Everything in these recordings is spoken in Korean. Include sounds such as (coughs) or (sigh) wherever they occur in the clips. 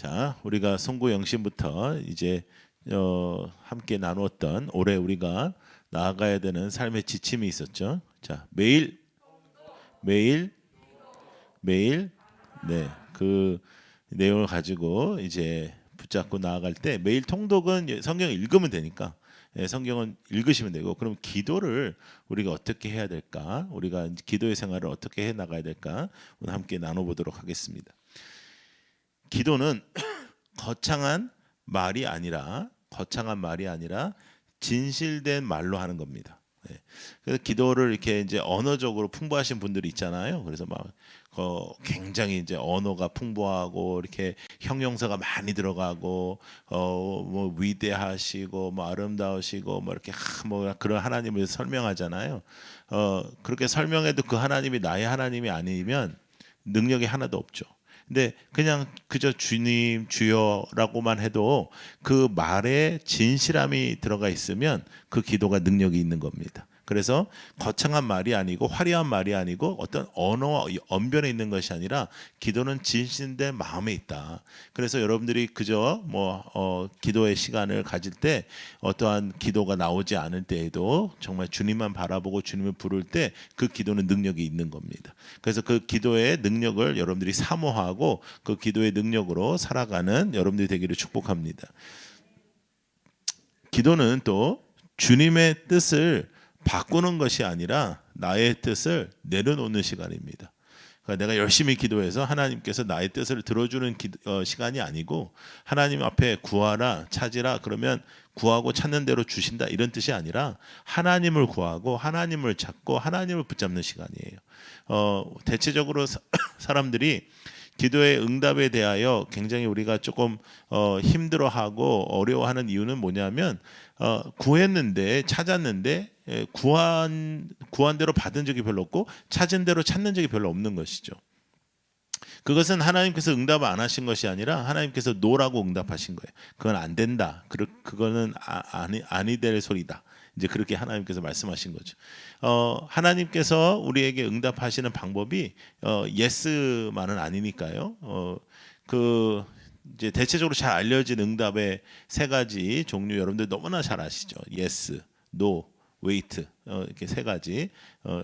자, 우리가 송구 영신부터 이제 어, 함께 나누었던 올해 우리가 나아가야 되는 삶의 지침이 있었죠. 자, 매일 매일 매일 네, 그 내용을 가지고 이제 붙잡고 나아갈 때 매일 통독은 성경 읽으면 되니까 예, 성경은 읽으시면 되고 그럼 기도를 우리가 어떻게 해야 될까? 우리가 기도의 생활을 어떻게 해 나가야 될까? 오늘 함께 나눠 보도록 하겠습니다. 기도는 (coughs) 거창한 말이 아니라 거창한 말이 아니라 진실된 말로 하는 겁니다. 네. 그래서 기도를 이렇게 이제 언어적으로 풍부하신 분들이 있잖아요. 그래서 막 어, 굉장히 이제 언어가 풍부하고 이렇게 형용사가 많이 들어가고 어뭐 위대하시고 뭐 아름다우시고 뭐 이렇게 하, 뭐 그런 하나님을 설명하잖아요. 어 그렇게 설명해도 그 하나님이 나의 하나님이 아니면 능력이 하나도 없죠. 근데 그냥 그저 주님 주여라고만 해도 그 말에 진실함이 들어가 있으면 그 기도가 능력이 있는 겁니다. 그래서 거창한 말이 아니고 화려한 말이 아니고 어떤 언어 언변에 있는 것이 아니라 기도는 진실된 마음에 있다. 그래서 여러분들이 그저 뭐 어, 기도의 시간을 가질 때 어떠한 기도가 나오지 않을 때에도 정말 주님만 바라보고 주님을 부를 때 그 기도는 능력이 있는 겁니다. 그래서 그 기도의 능력을 여러분들이 사모하고 그 기도의 능력으로 살아가는 여러분들이 되기를 축복합니다. 기도는 또 주님의 뜻을 바꾸는 것이 아니라 나의 뜻을 내려놓는 시간입니다. 그러니까 내가 열심히 기도해서 하나님께서 나의 뜻을 들어주는 기, 어, 시간이 아니고 하나님 앞에 구하라 찾으라 그러면 구하고 찾는 대로 주신다 이런 뜻이 아니라 하나님을 구하고 하나님을 찾고 하나님을 붙잡는 시간이에요. 어, 대체적으로 사, (coughs) 사람들이 기도의 응답에 대하여 굉장히 우리가 조금 어, 힘들어하고 어려워하는 이유는 뭐냐면 어, 구했는데 찾았는데 예, 구한 구한 대로 받은 적이 별로 없고 찾은 대로 찾는 적이 별로 없는 것이죠. 그것은 하나님께서 응답을 안 하신 것이 아니라 하나님께서 노라고 응답하신 거예요. 그건 안 된다. 그 그거는 아, 아니 아니 될 소리다. 이제 그렇게 하나님께서 말씀하신 거죠. 어, 하나님께서 우리에게 응답하시는 방법이 어, 예스만은 아니니까요. 어, 그 이제 대체적으로 잘 알려진 응답의 세 가지 종류 여러분들 너무나 잘 아시죠. 예스, 노, 웨이트 어, 이렇게 세 가지 어,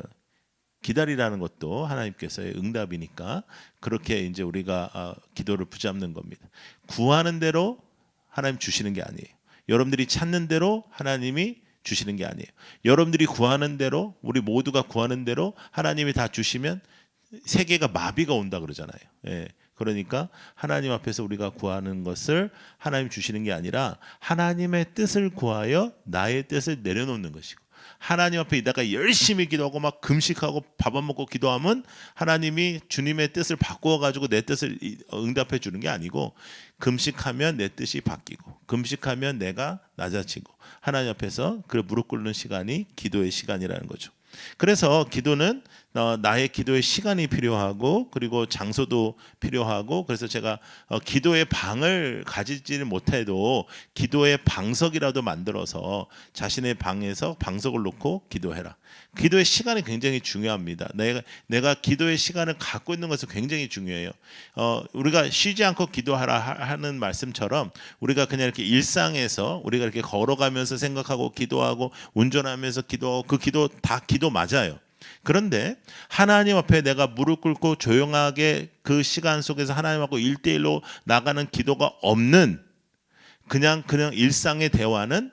기다리라는 것도 하나님께서의 응답이니까 그렇게 이제 우리가 어, 기도를 붙잡는 겁니다. 구하는 대로 하나님 주시는 게 아니에요. 여러분들이 찾는 대로 하나님이 주시는 게 아니에요. 여러분들이 구하는 대로 우리 모두가 구하는 대로 하나님이 다 주시면 세계가 마비가 온다 그러잖아요. 예. 그러니까 하나님 앞에서 우리가 구하는 것을 하나님 주시는 게 아니라 하나님의 뜻을 구하여 나의 뜻을 내려놓는 것이고 하나님 앞에 이다가 열심히 기도하고 막 금식하고 밥 안 먹고 기도하면 하나님이 주님의 뜻을 바꾸어 가지고 내 뜻을 응답해 주는 게 아니고 금식하면 내 뜻이 바뀌고 금식하면 내가 낮아지고 하나님 앞에서 그 무릎 꿇는 시간이 기도의 시간이라는 거죠. 그래서 기도는 어, 나의 기도의 시간이 필요하고 그리고 장소도 필요하고 그래서 제가 어, 기도의 방을 가지지는 못해도 기도의 방석이라도 만들어서 자신의 방에서 방석을 놓고 기도해라. 기도의 시간이 굉장히 중요합니다. 내가 내가 기도의 시간을 갖고 있는 것은 굉장히 중요해요. 어, 우리가 쉬지 않고 기도하라 하는 말씀처럼 우리가 그냥 이렇게 일상에서 우리가 이렇게 걸어가면서 생각하고 기도하고 운전하면서 기도하고 그 기도 다 기도 맞아요. 그런데 하나님 앞에 내가 무릎 꿇고 조용하게 그 시간 속에서 하나님하고 일대일로 나가는 기도가 없는 그냥 그냥 일상의 대화는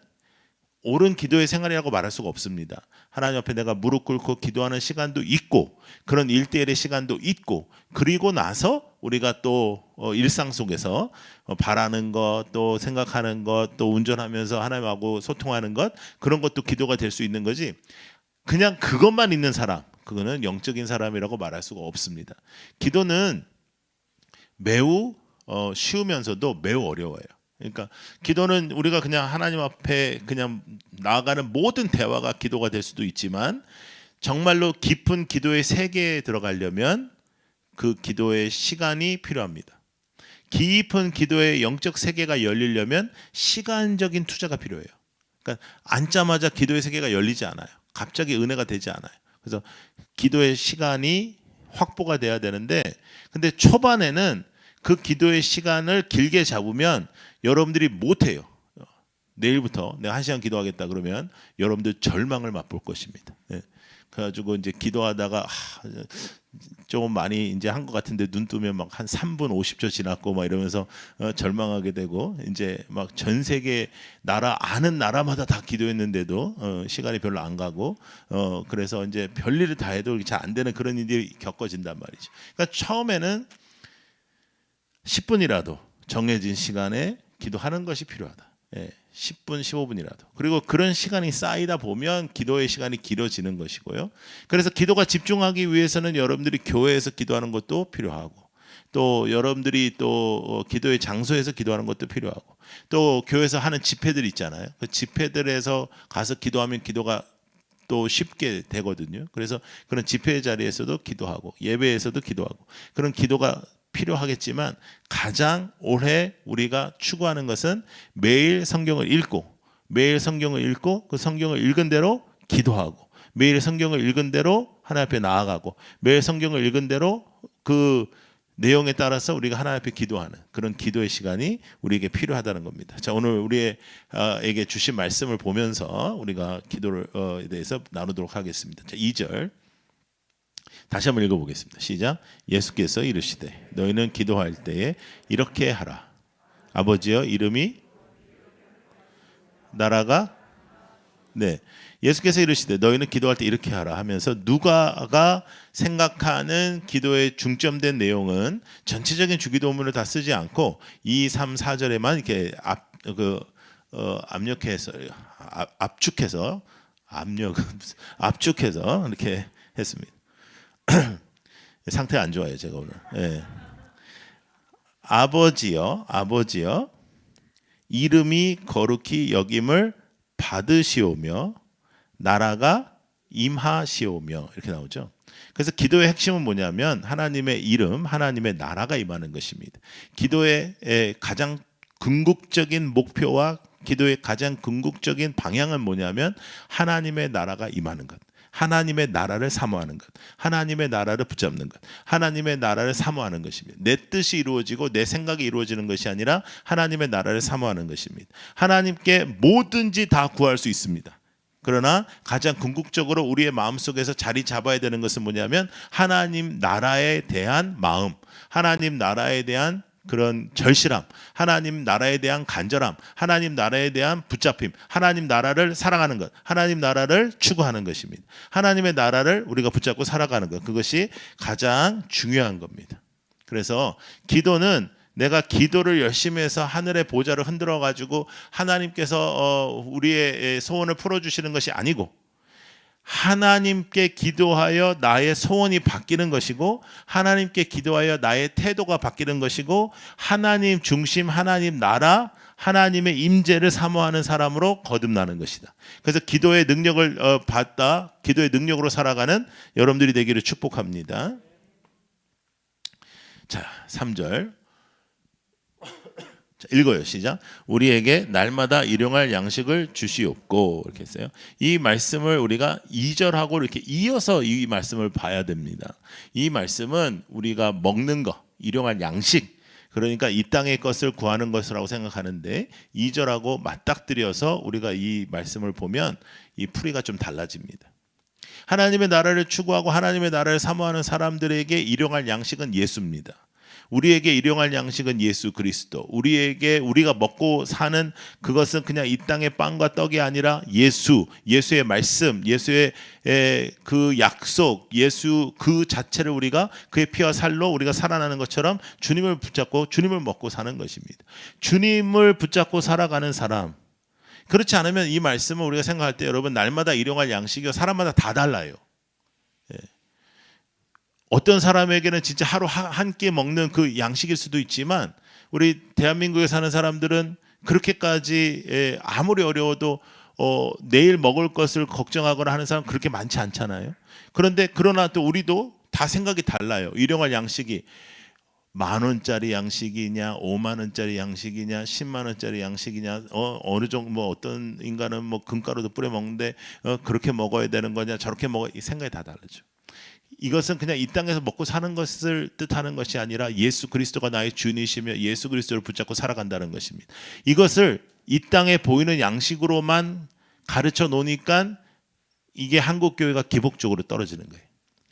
옳은 기도의 생활이라고 말할 수가 없습니다. 하나님 앞에 내가 무릎 꿇고 기도하는 시간도 있고 그런 일대일의 시간도 있고 그리고 나서 우리가 또 어, 일상 속에서 어, 바라는 것, 또 생각하는 것, 또 운전하면서 하나님하고 소통하는 것 그런 것도 기도가 될 수 있는 거지. 그냥 그것만 있는 사람, 그거는 영적인 사람이라고 말할 수가 없습니다. 기도는 매우 어, 쉬우면서도 매우 어려워요. 그러니까 기도는 우리가 그냥 하나님 앞에 그냥 나아가는 모든 대화가 기도가 될 수도 있지만 정말로 깊은 기도의 세계에 들어가려면 그 기도의 시간이 필요합니다. 깊은 기도의 영적 세계가 열리려면 시간적인 투자가 필요해요. 그러니까 앉자마자 기도의 세계가 열리지 않아요. 갑자기 은혜가 되지 않아요. 그래서 기도의 시간이 확보가 돼야 되는데 근데 초반에는 그 기도의 시간을 길게 잡으면 여러분들이 못 해요. 내일부터 내가 한 시간 기도하겠다 그러면 여러분들 절망을 맛볼 것입니다. 예. 그래가지고 이제 기도하다가 하, 조금 많이 이제 한 것 같은데 눈 뜨면 막 한 3분 50초 지났고 막 이러면서 어, 절망하게 되고 이제 막 전 세계 나라 아는 나라마다 다 기도했는데도 어, 시간이 별로 안 가고 어, 그래서 이제 별일을 다 해도 잘 안 되는 그런 일이 겪어진단 말이죠. 그러니까 처음에는 10분이라도 정해진 시간에 기도하는 것이 필요하다. 예, 10분, 15분이라도. 그리고 그런 시간이 쌓이다 보면 기도의 시간이 길어지는 것이고요. 그래서 기도가 집중하기 위해서는 여러분들이 교회에서 기도하는 것도 필요하고 또 여러분들이 또 어, 기도의 장소에서 기도하는 것도 필요하고 또 교회에서 하는 집회들 있잖아요. 그 집회들에서 가서 기도하면 기도가 또 쉽게 되거든요. 그래서 그런 집회 자리에서도 기도하고 예배에서도 기도하고 그런 기도가 필요하겠지만 가장 올해 우리가 추구하는 것은 매일 성경을 읽고 매일 성경을 읽고 그 성경을 읽은 대로 기도하고 매일 성경을 읽은 대로 하나님 앞에 나아가고 매일 성경을 읽은 대로 그 내용에 따라서 우리가 하나님 앞에 기도하는 그런 기도의 시간이 우리에게 필요하다는 겁니다. 자 오늘 우리에게 주신 말씀을 보면서 우리가 기도를 어, 대해서 나누도록 하겠습니다. 자 2절 다시 한번 읽어보겠습니다. 시작. 예수께서 이르시되 너희는 기도할 때에 이렇게 하라. 아버지여 이름이 나라가 네. 예수께서 이르시되 너희는 기도할 때 이렇게 하라 하면서 누가가 생각하는 기도의 중점된 내용은 전체적인 주기도문을 다 쓰지 않고 2, 3, 4절에만 이렇게 앞그 어, 압력해서 압, 압축해서 압력 (laughs) 압축해서 이렇게 했습니다. (clears throat) 상태 안 좋아요 제가 오늘. 예. 아버지여, 아버지여, 이름이 거룩히 여김을 받으시오며 나라가 임하시오며 이렇게 나오죠. 그래서 기도의 핵심은 뭐냐면 하나님의 이름, 하나님의 나라가 임하는 것입니다. 기도의 가장 궁극적인 목표와 기도의 가장 궁극적인 방향은 뭐냐면 하나님의 나라가 임하는 것. 하나님의 나라를 사모하는 것, 하나님의 나라를 붙잡는 것, 하나님의 나라를 사모하는 것입니다. 내 뜻이 이루어지고 내 생각이 이루어지는 것이 아니라 하나님의 나라를 사모하는 것입니다. 하나님께 뭐든지 다 구할 수 있습니다. 그러나 가장 궁극적으로 우리의 마음속에서 자리 잡아야 되는 것은 뭐냐면 하나님 나라에 대한 마음, 하나님 나라에 대한 그런 절실함, 하나님 나라에 대한 간절함, 하나님 나라에 대한 붙잡힘, 하나님 나라를 사랑하는 것, 하나님 나라를 추구하는 것입니다. 하나님의 나라를 우리가 붙잡고 살아가는 것, 그것이 가장 중요한 겁니다. 그래서 기도는 내가 기도를 열심히 해서 하늘의 보좌를 흔들어 가지고 하나님께서 어, 우리의 소원을 풀어 주시는 것이 아니고 하나님께 기도하여 나의 소원이 바뀌는 것이고 하나님께 기도하여 나의 태도가 바뀌는 것이고 하나님 중심 하나님 나라 하나님의 임재를 사모하는 사람으로 거듭나는 것이다. 그래서 기도의 능력을 어, 받다 기도의 능력으로 살아가는 여러분들이 되기를 축복합니다. 자, 3절. 자, 읽어요. 시작. 우리에게 날마다 일용할 양식을 주시옵고 이렇게 했어요. 이 말씀을 우리가 2절하고 이렇게 이어서 이 말씀을 봐야 됩니다. 이 말씀은 우리가 먹는 거, 일용할 양식 그러니까 이 땅의 것을 구하는 것이라고 생각하는데 2절하고 맞닥뜨려서 우리가 이 말씀을 보면 이 풀이가 좀 달라집니다. 하나님의 나라를 추구하고 하나님의 나라를 사모하는 사람들에게 일용할 양식은 예수입니다. 우리에게 일용할 양식은 예수 그리스도. 우리에게 우리가 먹고 사는 그것은 그냥 이 땅의 빵과 떡이 아니라 예수, 예수의 말씀, 예수의 그 약속, 예수 그 자체를 우리가 그의 피와 살로 우리가 살아나는 것처럼 주님을 붙잡고 주님을 먹고 사는 것입니다. 주님을 붙잡고 살아가는 사람. 그렇지 않으면 이 말씀을 우리가 생각할 때 여러분 날마다 일용할 양식이 사람마다 다 달라요. 어떤 사람에게는 진짜 하루 한 끼 먹는 그 양식일 수도 있지만 우리 대한민국에 사는 사람들은 그렇게까지 아무리 어려워도 어, 내일 먹을 것을 걱정하거나 하는 사람 그렇게 많지 않잖아요. 그런데 그러나 또 우리도 다 생각이 달라요. 일용할 양식이 만 원짜리 양식이냐, 오만 원짜리 양식이냐, 십만 원짜리 양식이냐, 어, 어느 정도 뭐 어떤 인간은 뭐 금가루도 뿌려 먹는데 어, 그렇게 먹어야 되는 거냐, 저렇게 먹어 이 생각이 다 다르죠. 이것은 그냥 이 땅에서 먹고 사는 것을 뜻하는 것이 아니라 예수 그리스도가 나의 주인이시며 예수 그리스도를 붙잡고 살아간다는 것입니다. 이것을 이 땅에 보이는 양식으로만 가르쳐 놓으니까 이게 한국 교회가 기복적으로 떨어지는 거예요.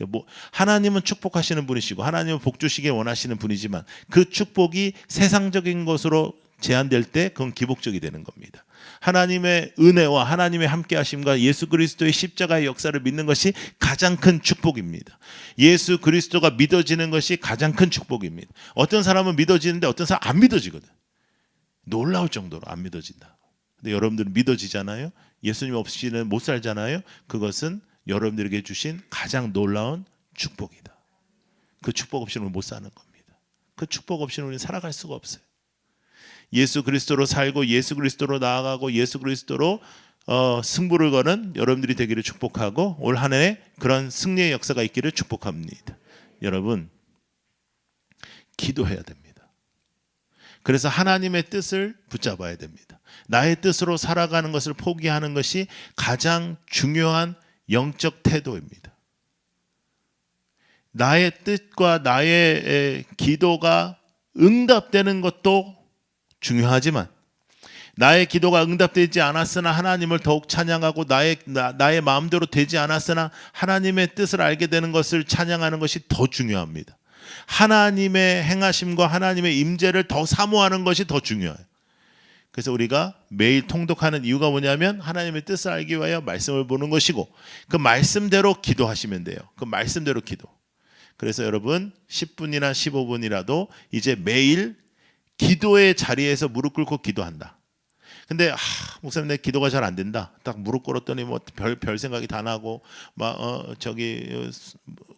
뭐 하나님은 축복하시는 분이시고 하나님은 복 주시길 원하시는 분이지만 그 축복이 세상적인 것으로 제한될 때 그건 기복적이 되는 겁니다. 하나님의 은혜와 하나님의 함께 하심과 예수 그리스도의 십자가의 역사를 믿는 것이 가장 큰 축복입니다. 예수 그리스도가 믿어지는 것이 가장 큰 축복입니다. 어떤 사람은 믿어지는데 어떤 사람 안 믿어지거든. 놀라울 정도로 안 믿어진다. 근데 여러분들은 믿어지잖아요. 예수님 없이는 못 살잖아요. 그것은 여러분들에게 주신 가장 놀라운 축복이다. 그 축복 없이는 못 사는 겁니다. 그 축복 없이는 우리는 살아갈 수가 없어요. 예수 그리스도로 살고 예수 그리스도로 나아가고 예수 그리스도로 어, 승부를 거는 여러분들이 되기를 축복하고 올 한 해 그런 승리의 역사가 있기를 축복합니다. 여러분 기도해야 됩니다. 그래서 하나님의 뜻을 붙잡아야 됩니다. 나의 뜻으로 살아가는 것을 포기하는 것이 가장 중요한 영적 태도입니다. 나의 뜻과 나의 에, 기도가 응답되는 것도 중요하지만 나의 기도가 응답되지 않았으나 하나님을 더욱 찬양하고 나의 나, 나의 마음대로 되지 않았으나 하나님의 뜻을 알게 되는 것을 찬양하는 것이 더 중요합니다. 하나님의 행하심과 하나님의 임재를 더 사모하는 것이 더 중요해요. 그래서 우리가 매일 통독하는 이유가 뭐냐면 하나님의 뜻을 알기 위하여 말씀을 보는 것이고 그 말씀대로 기도하시면 돼요. 그 말씀대로 기도. 그래서 여러분 10분이나 15분이라도 이제 매일 기도의 자리에서 무릎 꿇고 기도한다. 근데 아, 목사님 내 기도가 잘 안 된다. 딱 무릎 꿇었더니 뭐별별 생각이 다 나고 막 어, 저기 어,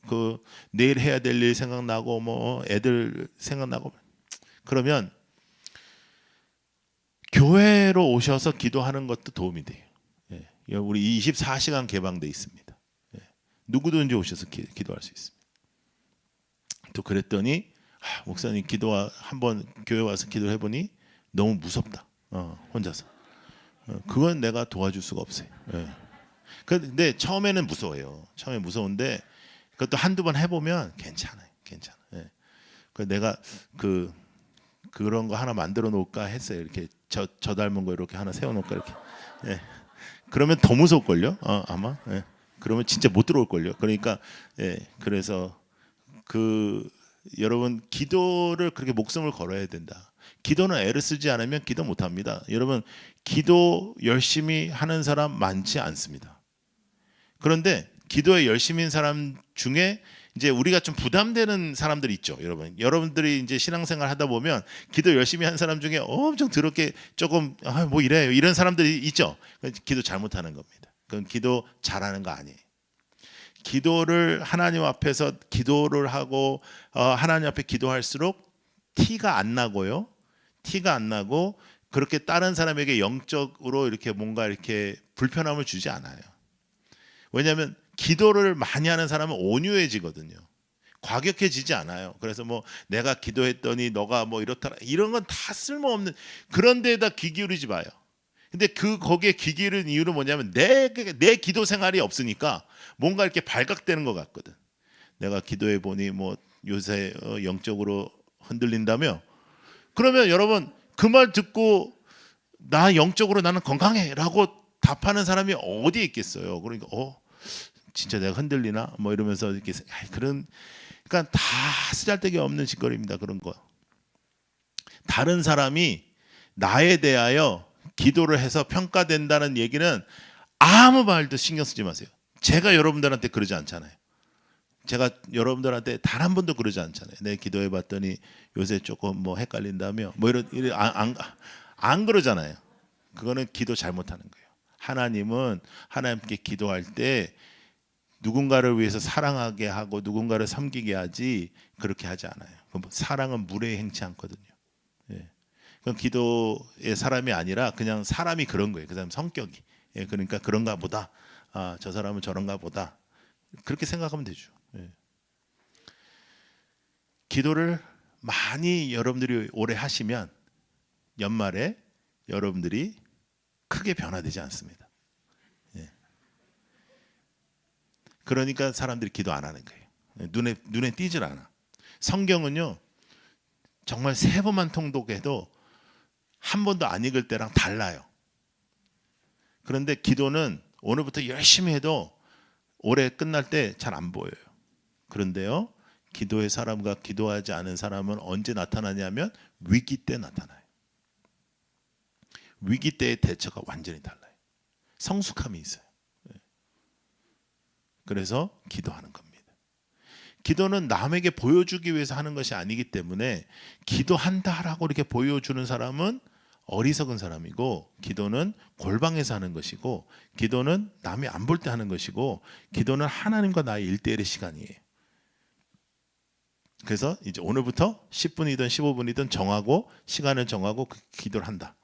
그 내일 해야 될 일 생각나고 뭐 애들 생각나고 그러면 교회로 오셔서 기도하는 것도 도움이 돼요. 예. 우리 24시간 개방돼 있습니다. 예. 누구든지 오셔서 기, 도할수 있습니다. 또 그랬더니 아, 목사님 기도 한번 교회 와서 기도해 보니 너무 무섭다. 어, 혼자서. 어, 그건 내가 도와줄 수가 없어요. 예. 근데 처음에는 무서워요. 처음에 무서운데 그것도 한두 번 해보면 괜찮아요. 괜찮아. 예. 그 내가 그 그런 거 하나 만들어 놓을까 했어요. 이렇게 저, 저 닮은 거 이렇게 하나 세워 놓을까 이렇게. 예. 그러면 더 무서울 걸요. 어, 아마. 예. 그러면 진짜 못 들어올 걸요. 그러니까 예. 그래서 그 여러분 기도를 그렇게 목숨을 걸어야 된다. 기도는 애를 쓰지 않으면 기도 못 합니다. 여러분 기도 열심히 하는 사람 많지 않습니다. 그런데 기도에 열심인 사람 중에 이제 우리가 좀 부담되는 사람들이 있죠, 여러분. 여러분들이 이제 신앙생활 하다 보면 기도 열심히 한 사람 중에 엄청 더럽게 조금 아, 뭐 이래요 이런 사람들이 있죠. 기도 잘못하는 겁니다. 그건 기도 잘하는 거 아니에요. 기도를 하나님 앞에서 기도를 하고 어, 하나님 앞에 기도할수록 티가 안 나고요. 티가 안 나고 그렇게 다른 사람에게 영적으로 이렇게 뭔가 이렇게 불편함을 주지 않아요. 왜냐하면 기도를 많이 하는 사람은 온유해지거든요. 과격해지지 않아요. 그래서 뭐 내가 기도했더니 너가 뭐 이렇더라 이런 건 다 쓸모없는 그런 데에다 귀 기울이지 마요. 근데 그 거기에 귀 기울인 이유는 뭐냐면 내 내 기도 생활이 없으니까 뭔가 이렇게 발각되는 것 같거든. 내가 기도해 보니 뭐 요새 어, 영적으로 흔들린다며 그러면 여러분 그 말 듣고 나 영적으로 나는 건강해라고 답하는 사람이 어디에 있겠어요. 그러니까 어 진짜 내가 흔들리나 뭐 이러면서 이렇게 그런 그러니까 다 쓰잘데기 없는 짓거리입니다. 그런 거. 다른 사람이 나에 대하여 기도를 해서 평가된다는 얘기는 아무 말도 신경 쓰지 마세요. 제가 여러분들한테 그러지 않잖아요. 제가 여러분들한테 단 한 번도 그러지 않잖아요. 내 기도해 봤더니 요새 조금 뭐 헷갈린다며 뭐 이런 이런 안, 그러잖아요. 그거는 기도 잘못하는 거예요. 하나님은 하나님께 기도할 때 누군가를 위해서 사랑하게 하고 누군가를 섬기게 하지 그렇게 하지 않아요. 사랑은 물에 행치 않거든요. 예. 그건 기도의 사람이 아니라 그냥 사람이 그런 거예요. 그 사람 성격이. 예. 그러니까 그런가 보다. 아, 저 사람은 저런가 보다. 그렇게 생각하면 되죠. 예. 기도를 많이 여러분들이 오래 하시면 연말에 여러분들이 크게 변화되지 않습니다. 예. 그러니까 사람들이 기도 안 하는 거예요. 눈에 눈에 띄질 않아. 성경은요 정말 세 번만 통독해도 한 번도 안 읽을 때랑 달라요. 그런데 기도는 오늘부터 열심히 해도 올해 끝날 때 잘 안 보여요. 그런데요, 기도의 사람과 기도하지 않은 사람은 언제 나타나냐면 위기 때 나타나요. 위기 때의 대처가 완전히 달라요. 성숙함이 있어요. 네. 그래서 기도하는 겁니다. 기도는 남에게 보여주기 위해서 하는 것이 아니기 때문에 기도한다라고 이렇게 보여주는 사람은 어리석은 사람이고 기도는 골방에서 하는 것이고 기도는 남이 안 볼 때 하는 것이고 기도는 하나님과 나의 일대일의 시간이에요. 그래서 이제 오늘부터 10분이든 15분이든 정하고 시간을 정하고 그 기도를 한다.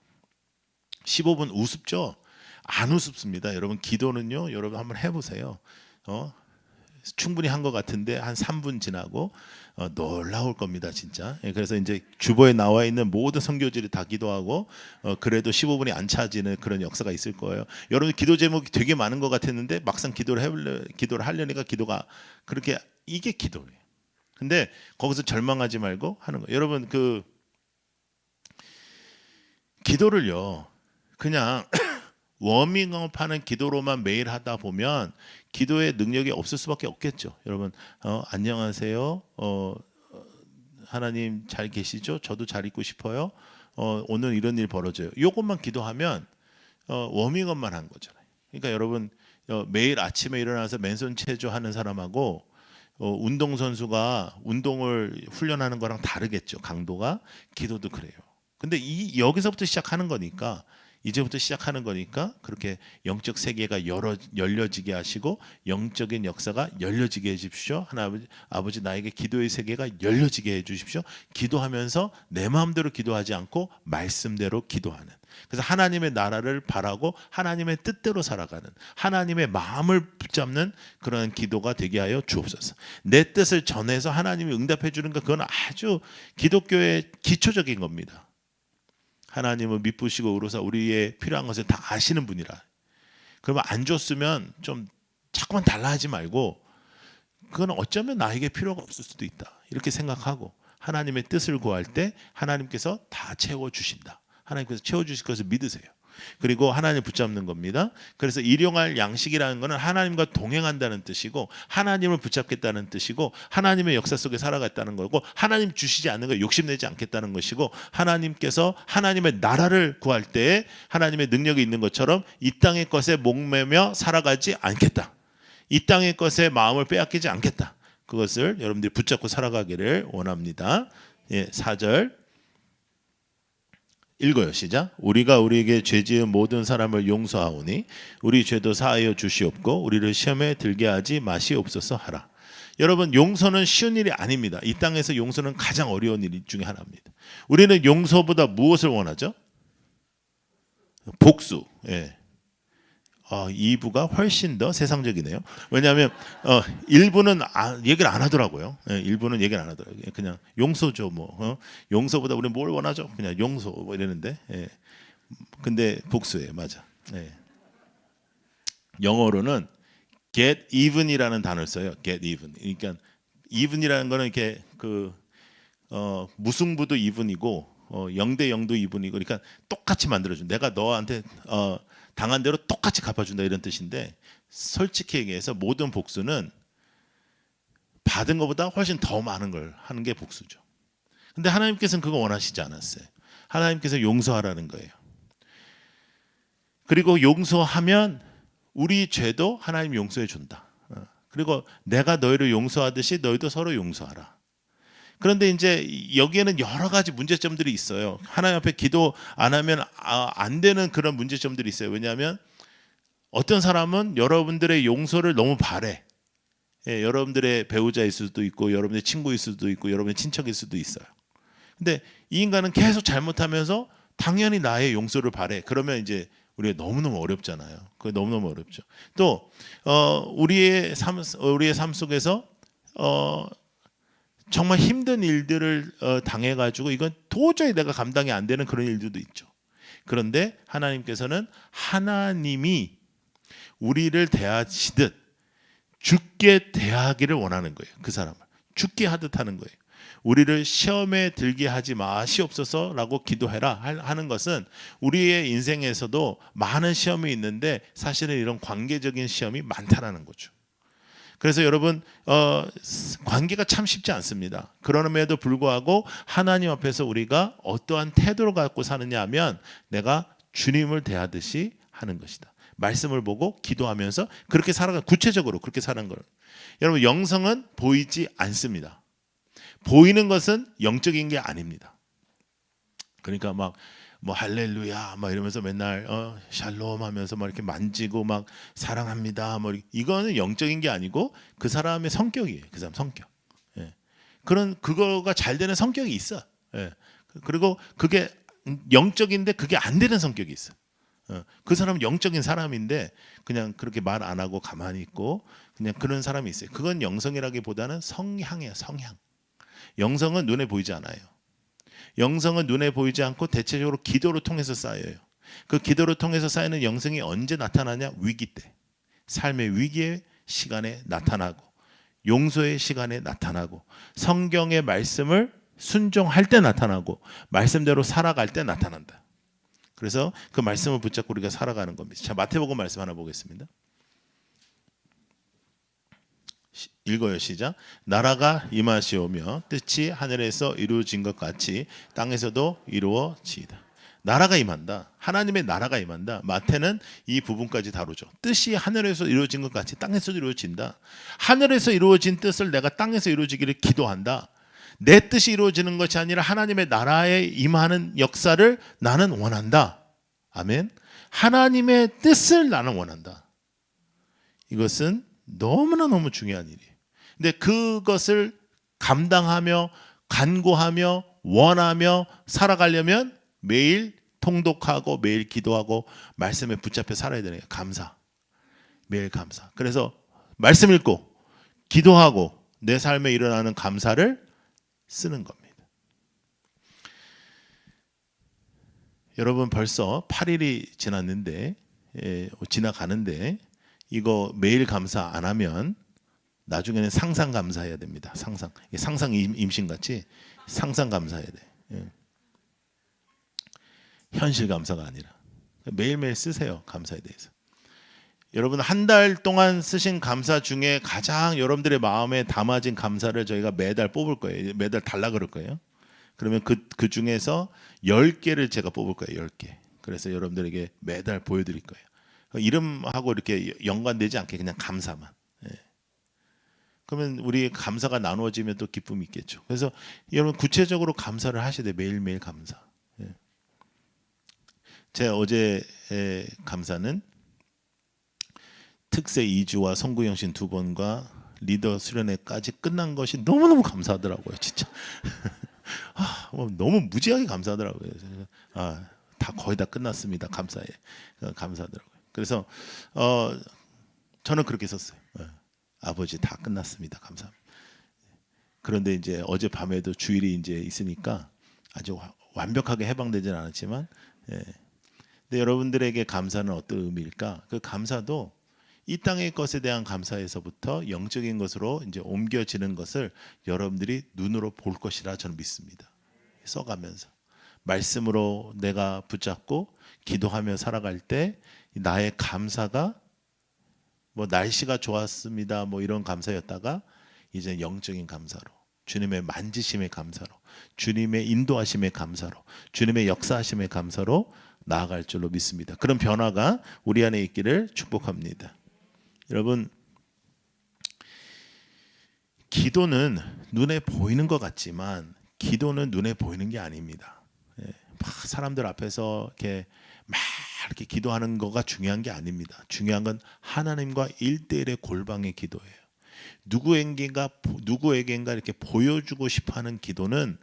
15분 우습죠? 안 우습습니다. 여러분 기도는요. 여러분 한번 해보세요. 어? 충분히 한 것 같은데 한 3분 지나고 어, 놀라울 겁니다, 진짜. 예, 그래서 이제 주보에 나와 있는 모든 선교지를 다 기도하고 어, 그래도 15분이 안 차지는 그런 역사가 있을 거예요. 여러분 기도 제목이 되게 많은 것 같았는데 막상 기도를 해볼래 기도를 하려니까 기도가 그렇게 이게 기도예요. 근데 거기서 절망하지 말고 하는 거예요. 여러분 그 기도를요. 그냥 (clears throat) 워밍업 하는 기도로만 매일 하다 보면 기도의 능력이 없을 수밖에 없겠죠. 여러분 어, 안녕하세요. 어, 하나님 잘 계시죠? 저도 잘 있고 싶어요. 어, 오늘 이런 일 벌어져요. 이것만 기도하면 어, 워밍업만 한 거잖아요. 그러니까 여러분 어, 매일 아침에 일어나서 맨손 체조 하는 사람하고 어, 운동 선수가 운동을 훈련하는 거랑 다르겠죠. 강도가 기도도 그래요. 근데 이 여기서부터 시작하는 거니까 이제부터 시작하는 거니까 그렇게 영적 세계가 열어, 열려지게 하시고 영적인 역사가 열려지게 해 주십시오. 하나님 아버지 나에게 기도의 세계가 열려지게 해 주십시오. 기도하면서 내 마음대로 기도하지 않고 말씀대로 기도하는. 그래서 하나님의 나라를 바라고 하나님의 뜻대로 살아가는 하나님의 마음을 붙잡는 그런 기도가 되게 하여 주옵소서. 내 뜻을 전해서 하나님이 응답해 주는 것 그건 아주 기독교의 기초적인 겁니다. 하나님을 믿으시고 의로서 우리의 필요한 것을 다 아시는 분이라. 그러면 안 줬으면 좀 자꾸만 달라 하지 말고 그건 어쩌면 나에게 필요가 없을 수도 있다. 이렇게 생각하고 하나님의 뜻을 구할 때 하나님께서 다 채워 주신다. 하나님께서 채워 주실 것을 믿으세요. 그리고 하나님 붙잡는 겁니다. 그래서 일용할 양식이라는 것은 하나님과 동행한다는 뜻이고 하나님을 붙잡겠다는 뜻이고 하나님의 역사 속에 살아갔다는 거고 하나님 주시지 않는 거 욕심내지 않겠다는 것이고 하나님께서 하나님의 나라를 구할 때 하나님의 능력이 있는 것처럼 이 땅의 것에 목매며 살아가지 않겠다. 이 땅의 것에 마음을 빼앗기지 않겠다. 그것을 여러분들이 붙잡고 살아가기를 원합니다. 예, 4절 읽어요. 시작. 우리가 우리에게 죄 지은 모든 사람을 용서하오니 우리 죄도 사하여 주시옵고 우리를 시험에 들게 하지 마시옵소서 하라. 여러분 용서는 쉬운 일이 아닙니다. 이 땅에서 용서는 가장 어려운 일 중에 하나입니다. 우리는 용서보다 무엇을 원하죠? 복수. 예. 어, 2부가 훨씬 더 세상적이네요. 왜냐하면 어, 1부는 아, 얘기를 안 하더라고요. 예, 1부는 얘기를 안 하더라고요. 그냥 용서죠 뭐. 어? 용서보다 우리 뭘 원하죠? 그냥 용서 뭐 이러는데. 예. 근데 복수예요. 맞아. 예. 영어로는 get even이라는 단어를 써요. get even. 그러니까 even이라는 거는 이렇게 그 어, 무승부도 even이고 어, 0대 0도 even이고 그러니까 똑같이 만들어 준. 내가 너한테 어, 당한 대로 똑같이 갚아준다 이런 뜻인데 솔직히 얘기해서 모든 복수는 받은 것보다 훨씬 더 많은 걸 하는 게 복수죠. 근데 하나님께서는 그거 원하시지 않았어요. 하나님께서 용서하라는 거예요. 그리고 용서하면 우리 죄도 하나님 용서해 준다. 어. 그리고 내가 너희를 용서하듯이 너희도 서로 용서하라. 그런데 이제 여기에는 여러 가지 문제점들이 있어요. 하나님 앞에 기도 안 하면 아, 안 되는 그런 문제점들이 있어요. 왜냐하면 어떤 사람은 여러분들의 용서를 너무 바래. 예, 여러분들의 배우자일 수도 있고, 여러분의 친구일 수도 있고, 여러분의 친척일 수도 있어요. 근데 이 인간은 계속 잘못하면서 당연히 나의 용서를 바래. 그러면 이제 우리가 너무너무 어렵잖아요. 그게 너무너무 어렵죠. 또 어, 우리의 삶 우리의 삶 속에서 어, 정말 힘든 일들을 어, 당해가지고 이건 도저히 내가 감당이 안 되는 그런 일들도 있죠. 그런데 하나님께서는 하나님이 우리를 대하시듯 죽게 대하기를 원하는 거예요. 그 사람을 죽게 하듯 하는 거예요. 우리를 시험에 들게 하지 마시옵소서라고 기도해라 할- 하는 것은 우리의 인생에서도 많은 시험이 있는데 사실은 이런 관계적인 시험이 많다라는 거죠. 그래서 여러분 어, 관계가 참 쉽지 않습니다. 그럼에도 불구하고 하나님 앞에서 우리가 어떠한 태도를 갖고 사느냐 하면 내가 주님을 대하듯이 하는 것이다. 말씀을 보고 기도하면서 그렇게 살아가 구체적으로 그렇게 사는 걸. 여러분 영성은 보이지 않습니다. 보이는 것은 영적인 게 아닙니다. 그러니까 막 뭐 할렐루야 막 이러면서 맨날 어 샬롬 하면서 막 이렇게 만지고 막 사랑합니다 뭐. 이거는 영적인 게 아니고 그 사람의 성격이에요. 그 사람 성격. 예. 그런 그거가 잘 되는 성격이 있어. 예. 그리고 그게 영적인데 그게 안 되는 성격이 있어. 어, 그 사람은 영적인 사람인데 그냥 그렇게 말 안 하고 가만히 있고 그냥 그런 사람이 있어요. 그건 영성이라기보다는 성향이에요. 성향. 영성은 눈에 보이지 않아요. 영성은 눈에 보이지 않고 대체적으로 기도를 통해서 쌓여요. 그 기도를 통해서 쌓이는 영성이 언제 나타나냐? 위기 때. 삶의 위기의 시간에 나타나고 용서의 시간에 나타나고 성경의 말씀을 순종할 때 나타나고 말씀대로 살아갈 때 나타난다. 그래서 그 말씀을 붙잡고 우리가 살아가는 겁니다. 자, 마태복음 말씀 하나 보겠습니다. 시- 읽어요. 시작. 나라가 임하시오며 뜻이 하늘에서 이루어진 것 같이 땅에서도 이루어지이다. 나라가 임한다. 하나님의 나라가 임한다. 마태는 이 부분까지 다루죠. 뜻이 하늘에서 이루어진 것 같이 땅에서도 이루어진다. 하늘에서 이루어진 뜻을 내가 땅에서 이루어지기를 기도한다. 내 뜻이 이루어지는 것이 아니라 하나님의 나라에 임하는 역사를 나는 원한다. 아멘. 하나님의 뜻을 나는 원한다. 이것은 너무나 너무 중요한 일이에요. 근데 그것을 감당하며 간구하며 원하며 살아가려면 매일 통독하고 매일 기도하고 말씀에 붙잡혀 살아야 되는 거예요. 감사. 매일 감사. 그래서 말씀 읽고 기도하고 내 삶에 일어나는 감사를 쓰는 겁니다. 여러분 벌써 8일이 지났는데 예, 지나가는데 이거 매일 감사 안 하면 나중에는 상상 감사해야 됩니다. 상상 상상 임- 임신 같이 상상 감사해야 돼. 예. 현실 감사가 아니라 매일매일 쓰세요 감사에 대해서. 여러분 한 달 동안 쓰신 감사 중에 가장 여러분들의 마음에 담아진 감사를 저희가 매달 뽑을 거예요. 매달 달라 그럴 거예요. 그러면 그, 그 중에서 10개를 제가 뽑을 거예요. 10개. 그래서 여러분들에게 매달 보여드릴 거예요. 이름하고 이렇게 연관되지 않게 그냥 감사만. 예. 그러면 우리 감사가 나누어지면 또 기쁨이 있겠죠. 그래서 여러분 구체적으로 감사를 하셔야 돼 매일매일 감사. 예. 제 어제의 감사는 특세 2주와 성구영신 두 번과 리더 수련회까지 끝난 것이 너무너무 감사하더라고요. 진짜. (laughs) 아, 뭐 너무 무지하게 감사하더라고요. 아, 다 거의 다 끝났습니다. 감사해. 어, 감사하더라고요. 그래서 어, 저는 그렇게 썼어요. 예. 아버지 다 끝났습니다. 감사합니다. 그런데 이제 어제 밤에도 주일이 이제 있으니까 아주 와- 완벽하게 해방되지는 않았지만, 예. 근데 여러분들에게 감사는 어떤 의미일까? 그 감사도 이 땅의 것에 대한 감사에서부터 영적인 것으로 이제 옮겨지는 것을 여러분들이 눈으로 볼 것이라 저는 믿습니다. 써가면서 말씀으로 내가 붙잡고 기도하며 살아갈 때 나의 감사가 뭐 날씨가 좋았습니다. 뭐 이런 감사였다가 이제 영적인 감사로 주님의 만지심의 감사로 주님의 인도하심의 감사로 주님의 역사하심의 감사로 나아갈 줄로 믿습니다. 그런 변화가 우리 안에 있기를 축복합니다. 여러분 기도는 눈에 보이는 것 같지만 기도는 눈에 보이는 게 아닙니다. 예, 막 사람들 앞에서 이렇게 막 이렇게 기도하는 거가 중요한 게 아닙니다. 중요한 건 하나님과 일대일의 골방의 기도예요. 누구에게가 누구에게인가 이렇게 보여주고 싶어하는 기도는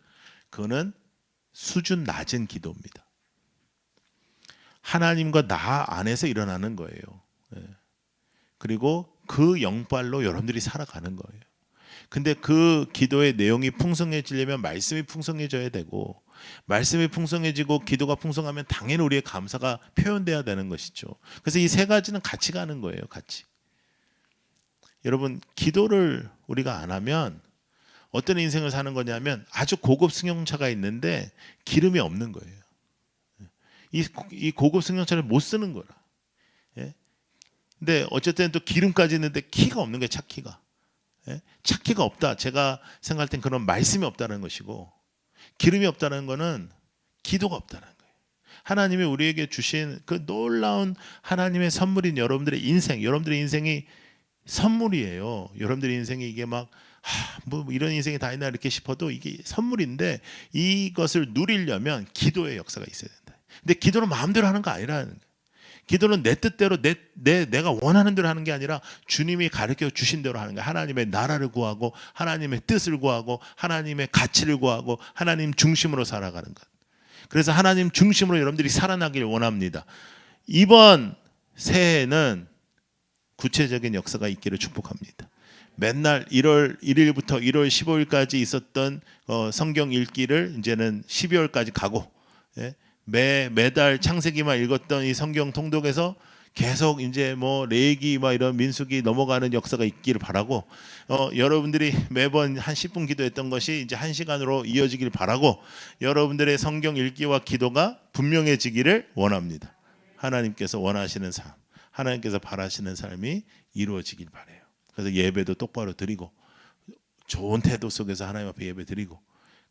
그거는 수준 낮은 기도입니다. 하나님과 나 안에서 일어나는 거예요. 예. 그리고 그 영빨로 여러분들이 살아가는 거예요. 근데 그 기도의 내용이 풍성해지려면 말씀이 풍성해져야 되고 말씀이 풍성해지고 기도가 풍성하면 당연히 우리의 감사가 표현돼야 되는 것이죠. 그래서 이 세 가지는 같이 가는 거예요. 같이. 여러분 기도를 우리가 안 하면 어떤 인생을 사는 거냐면 아주 고급 승용차가 있는데 기름이 없는 거예요. 이, 이 고급 승용차를 못 쓰는 거라. 예? 근데 어쨌든 또 기름까지 있는데 키가 없는 거예요. 차 키가. 예? 차 키가 없다. 제가 생각할 땐 그런 말씀이 없다는 것이고 기름이 없다는 거는 기도가 없다는 거예요. 하나님이 우리에게 주신 그 놀라운 하나님의 선물인 여러분들의 인생, 여러분들의 인생이 선물이에요. 여러분들의 인생이 이게 막 하, 뭐 이런 인생이 다 있나 이렇게 싶어도 이게 선물인데 이것을 누리려면 기도의 역사가 있어야 된다. 근데 기도는 마음대로 하는 거 아니라는 거예요. 기도는 내 뜻대로 내, 내 내가 원하는 대로 하는 게 아니라 주님이 가르쳐 주신 대로 하는 거예요. 하나님의 나라를 구하고 하나님의 뜻을 구하고 하나님의 가치를 구하고 하나님 중심으로 살아가는 것. 그래서 하나님 중심으로 여러분들이 살아나길 원합니다. 이번 새해는 구체적인 역사가 있기를 축복합니다. 맨날 1월 1일부터 1월 15일까지 있었던 어, 성경 읽기를 이제는 12월까지 가고 예? 매 매달 창세기만 읽었던 이 성경 통독에서 계속 이제 뭐 레기 막 이런 민수기 넘어가는 역사가 있기를 바라고 어, 여러분들이 매번 한 10분 기도했던 것이 이제 한 시간으로 이어지길 바라고 여러분들의 성경 읽기와 기도가 분명해지기를 원합니다. 하나님께서 원하시는 삶, 하나님께서 바라시는 삶이 이루어지길 바래요. 그래서 예배도 똑바로 드리고 좋은 태도 속에서 하나님 앞에 예배 드리고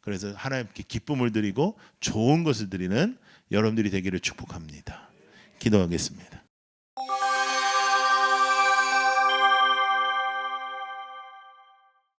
그래서 하나님께 기쁨을 드리고 좋은 것을 드리는 여러분들이 되기를 축복합니다. 기도하겠습니다.